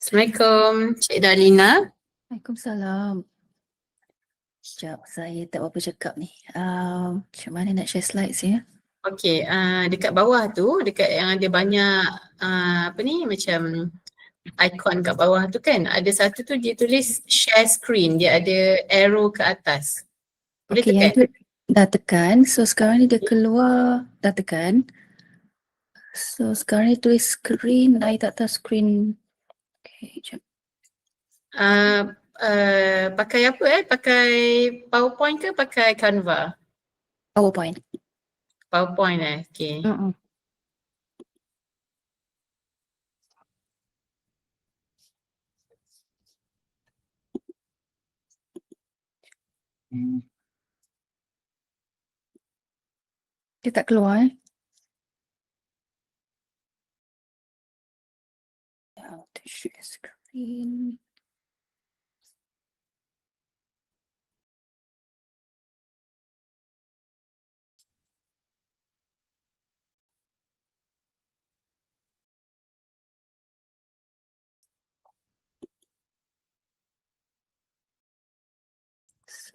Assalamualaikum Cik Dalina. Waalaikumsalam. Sekejap, saya tak berapa cakap ni. Um, macam mana nak share slides ya? Okey, uh, dekat bawah tu, dekat yang ada banyak uh, apa ni macam icon kat bawah tu kan, ada satu tu dia tulis share screen, dia ada arrow ke atas. Boleh Okey, tekan? dah tekan. So sekarang ni dia keluar, dah tekan. So sekarang ni tulis screen, I tak tahu screen. Okay, jap. Uh, uh, pakai apa eh? Pakai PowerPoint ke pakai Canva? PowerPoint. PowerPoint eh, okey. Mm-mm. Hmm. Dia tak keluar eh. Share screen. So.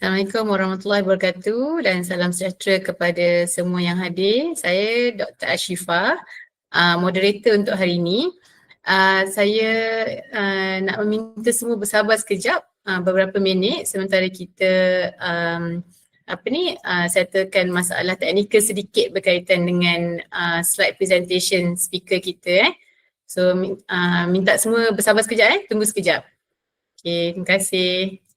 Assalamualaikum warahmatullahi wabarakatuh dan salam sejahtera kepada semua yang hadir. Saya Dr. Ashifah, uh, moderator untuk hari ini. uh, saya uh, nak meminta semua bersabar sekejap uh, beberapa minit sementara kita um, apa ni uh, settlekan masalah teknikal sedikit berkaitan dengan uh, slide presentation speaker kita eh. So uh, minta semua bersabar sekejap eh, tunggu sekejap. Okay, terima kasih.